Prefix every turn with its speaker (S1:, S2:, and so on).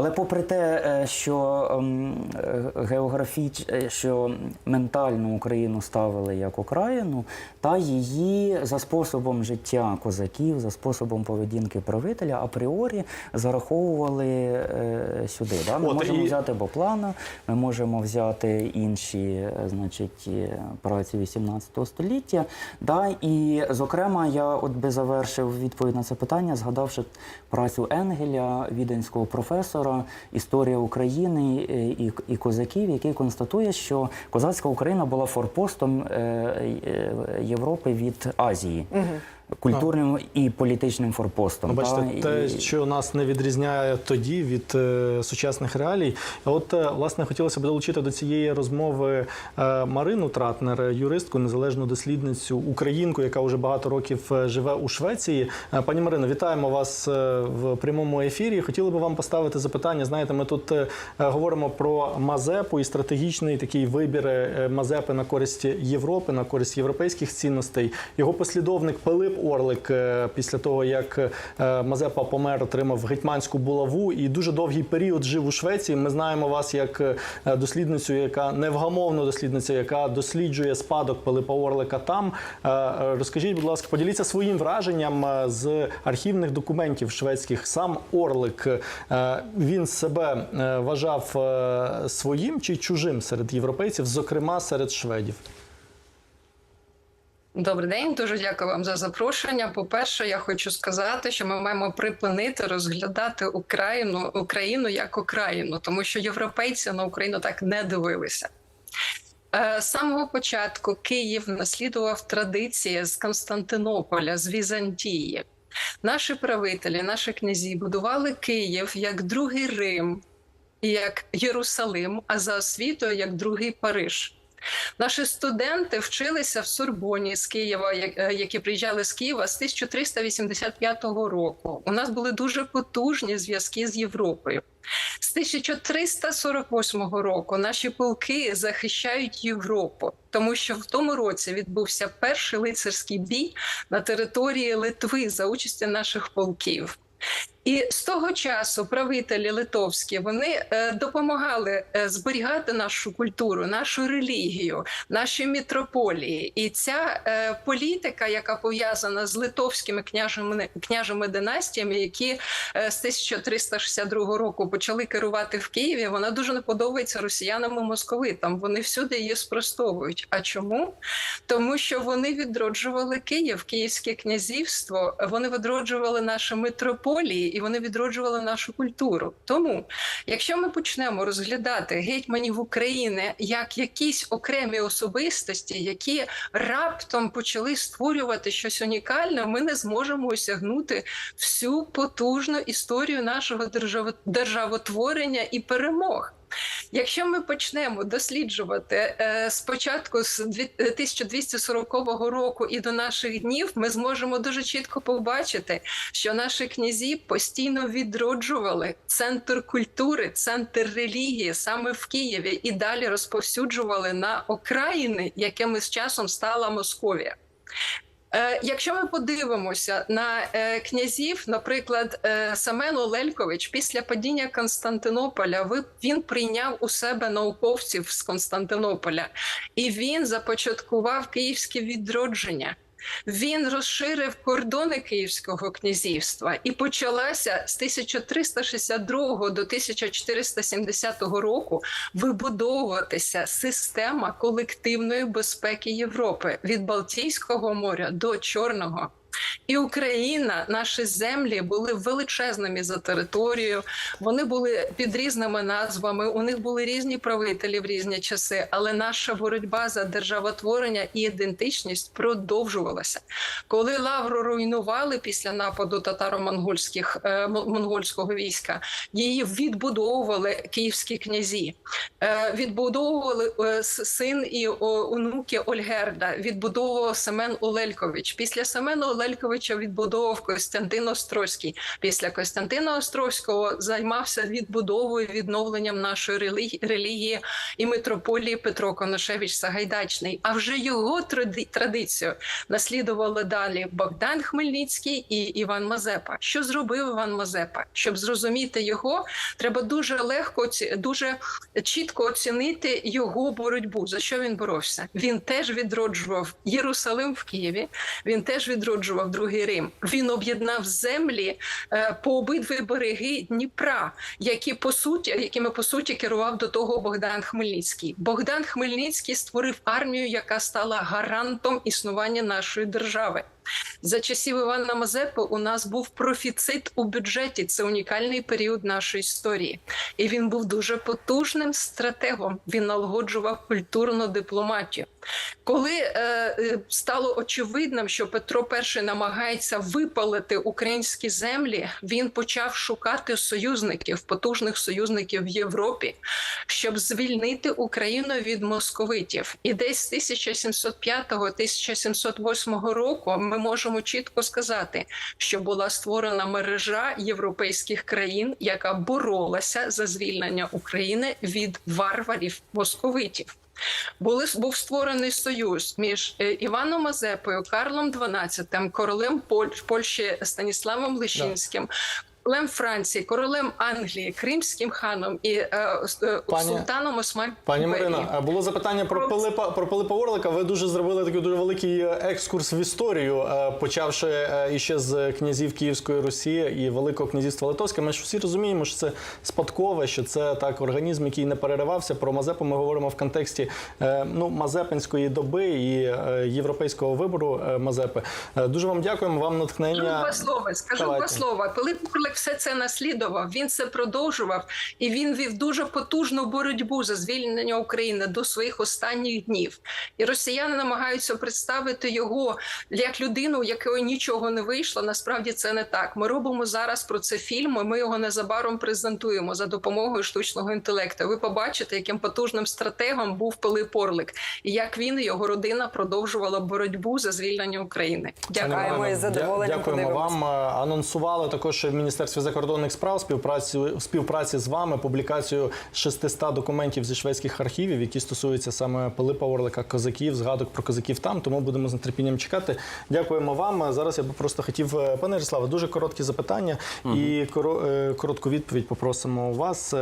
S1: Але попри те, е, що ем, е, географіч, е, що ментально Україну ставили як окраїну, та її за способом життя козаків, за способом поведінки правителя апріорі зараховували сюди. Да? Ми
S2: От,
S1: можемо
S2: і-
S1: взяти Боплана, ми можемо взяти інші значить, праці 18 століття. Да? І, зокрема, я от би завершив відповідь на це питання, згадавши працю Енгеля, віденського професора, історія України е, і, і козаків, який констатує, що козацька Україна була форпостом е, е, Європи від Азії. Культурним і політичним форпостом.
S2: Ну, бачите, те, що нас не відрізняє тоді від е, сучасних реалій. От е, власне хотілося б долучити до цієї розмови е, Марину Тратнер, юристку, незалежну дослідницю, українку, яка вже багато років е, живе у Швеції. Е, Пані Марино, вітаємо вас в прямому ефірі. Хотіли би вам поставити запитання. Знаєте, ми тут е, говоримо про Мазепу і стратегічний такий вибір Мазепи на користь Європи, на користь європейських цінностей. Його послідовник Пилип Орлик е, після того, як е, Мазепа помер, отримав гетьманську булаву і дуже довгий період жив у Швеції. Ми знаємо вас як е, дослідницю, яка невгамовну дослідниця, яка досліджує спадок Пилипа Орлика там. Розкажіть, будь ласка, поділіться своїм враженням з архівних документів шведських. Сам Орлик він себе вважав своїм чи чужим серед європейців, зокрема серед шведів.
S3: Добрий день, дуже дякую вам за запрошення. По-перше, я хочу сказати, що ми маємо припинити розглядати Україну Україну як Україну, тому що європейці на Україну так не дивилися. Е, З самого початку Київ наслідував традиції з Константинополя, з Візантії. Наші правителі, наші князі будували Київ як другий Рим, як Єрусалим, а за освітою як другий Париж. Наші студенти вчилися в Сорбоні з Києва, е, які приїжджали з Києва з 1385 року. У нас були дуже потужні зв'язки з Європою. З 1448 року наші полки захищають Європу, тому що в тому році відбувся перший лицарський бій на території Литви за участі наших полків. І з того часу правителі литовські вони е, допомагали е, зберігати нашу культуру, нашу релігію, наші мітрополії. І ця е, політика, яка пов'язана з литовськими княжими княжими династіями, які з 1362 року почали керувати в Києві, вона дуже не подобається росіянам і московитам. Вони всюди її спростовують. А чому? Тому що вони відроджували Київ, Київське князівство, вони відроджували наші митрополії вони відроджували нашу культуру. Тому, якщо ми почнемо розглядати гетьманів України як якісь окремі особистості, які раптом почали створювати щось унікальне, ми не зможемо осягнути всю потужну історію нашого державо- державотворення і перемог. Якщо ми почнемо досліджувати е, спочатку з 1240 року і до наших днів, ми зможемо дуже чітко побачити, що наші князі постійно відроджували центр культури, центр релігії саме в Києві і далі розповсюджували на окраїни, якими з часом стала Московія. Е, Якщо ми подивимося на е, князів, наприклад, е, Семен Олелькович після падіння Константинополя він прийняв у себе науковців з Константинополя, і він започаткував київське відродження. Він розширив кордони Київського князівства і почалася з 1362 до 1470 року вибудовуватися система колективної безпеки Європи від Балтійського моря до Чорного. І Україна, наші землі були величезними за територією. Вони були під різними назвами. У них були різні правителі в різні часи, але наша боротьба за державотворення і ідентичність продовжувалася. Коли Лавру руйнували після нападу татаро-монгольських е, монгольського війська, її відбудовували київські князі, е, відбудовували е, син і онуки Ольгерда, відбудовував Семен Олелькович. Після Семена Лельковича відбудовував Костянтин Острозький. Після Костянтина Острозького займався відбудовою відновленням нашої релігії, і митрополії Петро Коношевич Сагайдачний. А вже його традицію наслідували далі Богдан Хмельницький і Іван Мазепа. Що зробив Іван Мазепа? Щоб зрозуміти його, треба дуже легко, дуже чітко оцінити його боротьбу. За що він боровся? Він теж відроджував Єрусалим в Києві. Він теж відроджував другий Рим. Він об'єднав землі е, по обидві береги Дніпра, які по суті, якими по суті керував до того Богдан Хмельницький. Богдан Хмельницький створив армію, яка стала гарантом існування нашої держави. За часів Івана Мазепи у нас був профіцит у бюджеті. Це унікальний період нашої історії, і він був дуже потужним стратегом. Він налагоджував культурну дипломатію. Коли е, е, стало очевидним, що Петро І намагається випалити українські землі, він почав шукати союзників, потужних союзників в Європі, щоб звільнити Україну від московитів. І десь з 1705-1708 року ми можемо чітко сказати, що була створена мережа європейських країн, яка боролася за звільнення України від варварів московитів. Були був створений союз між е, Іваном Мазепою, Карлом XII, королем Поль- Польщі Станіславом Лишинським. Королем Франції, королем Англії, Кримським ханом і е, е,
S2: Пані-
S3: султаном Осман.
S2: Пані Марина, було запитання про Пилипа про Пилипа Орлика. Ви дуже зробили такий дуже великий е, екскурс в історію, е, почавши іще з князів Київської Русі і Великого князівства Литовського. Ми ж всі розуміємо, що це спадкове, що це так організм, який не переривався. Про Мазепу ми говоримо в контексті е, ну Мазепинської доби і е, європейського вибору е, Мазепи. Е, Дуже вам дякуємо. Вам
S3: Скажу
S2: натхнення.
S3: два слова. Скажу два слова. Пилип Орлик все це наслідував. Він це продовжував, і він вів дуже потужну боротьбу за звільнення України до своїх останніх днів. І росіяни намагаються представити його як людину, у якої нічого не вийшло. Насправді це не так. Ми робимо зараз про це фільм. і Ми його незабаром презентуємо за допомогою штучного інтелекту. Ви побачите, яким потужним стратегом був Пилип Орлик, і як він і його родина продовжувала боротьбу за звільнення України. Дякую.
S2: Пані
S4: Чекаємо задоволенням
S2: Дякуємо
S4: подивимось.
S2: вам. Е, Анонсували також в Міністерстві закордонних справ співпраці співпраці з вами публікацію 600 документів зі шведських архівів, які стосуються саме Пилипа Орлика, козаків, згадок про козаків там. Тому будемо з нетерпінням чекати. Дякуємо вам. Зараз я би просто хотів, е, пане Ярославе, дуже короткі запитання і е, коротку відповідь попросимо у вас.